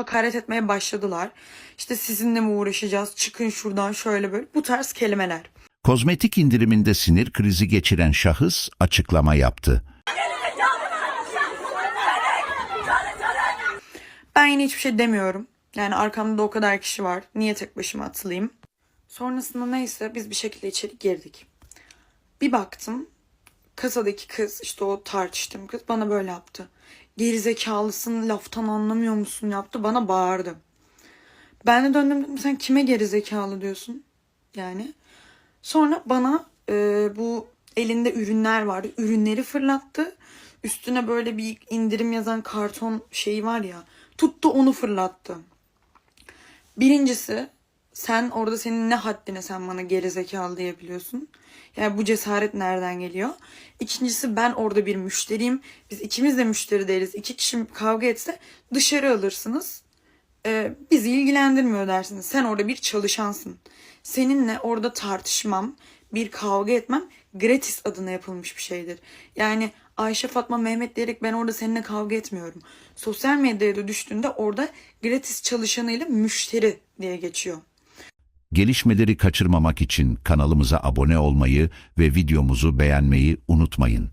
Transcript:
hakaret etmeye başladılar. İşte sizinle mi uğraşacağız? Çıkın şuradan şöyle böyle. Bu tarz kelimeler. Kozmetik indiriminde sinir krizi geçiren şahıs açıklama yaptı. Ben yine hiçbir şey demiyorum. Yani arkamda da o kadar kişi var. Niye tek başıma atılayım? Sonrasında neyse biz bir şekilde içeri girdik. Bir baktım kasadaki kız işte o tartıştığım kız bana böyle yaptı. Gerizekalısın laftan anlamıyor musun yaptı bana bağırdı. Ben de döndüm dedim sen kime gerizekalı diyorsun? Yani. Sonra bana e, bu elinde ürünler vardı. Ürünleri fırlattı. Üstüne böyle bir indirim yazan karton şeyi var ya. Tuttu onu fırlattı. Birincisi sen orada senin ne haddine sen bana gerizekalı diyebiliyorsun. Yani bu cesaret nereden geliyor? İkincisi ben orada bir müşteriyim. Biz ikimiz de müşteri değiliz. İki kişi kavga etse dışarı alırsınız. Ee, bizi ilgilendirmiyor dersiniz. Sen orada bir çalışansın. Seninle orada tartışmam, bir kavga etmem gratis adına yapılmış bir şeydir. Yani Ayşe Fatma Mehmet diyerek ben orada seninle kavga etmiyorum. Sosyal medyaya da düştüğünde orada gratis çalışanıyla müşteri diye geçiyor. Gelişmeleri kaçırmamak için kanalımıza abone olmayı ve videomuzu beğenmeyi unutmayın.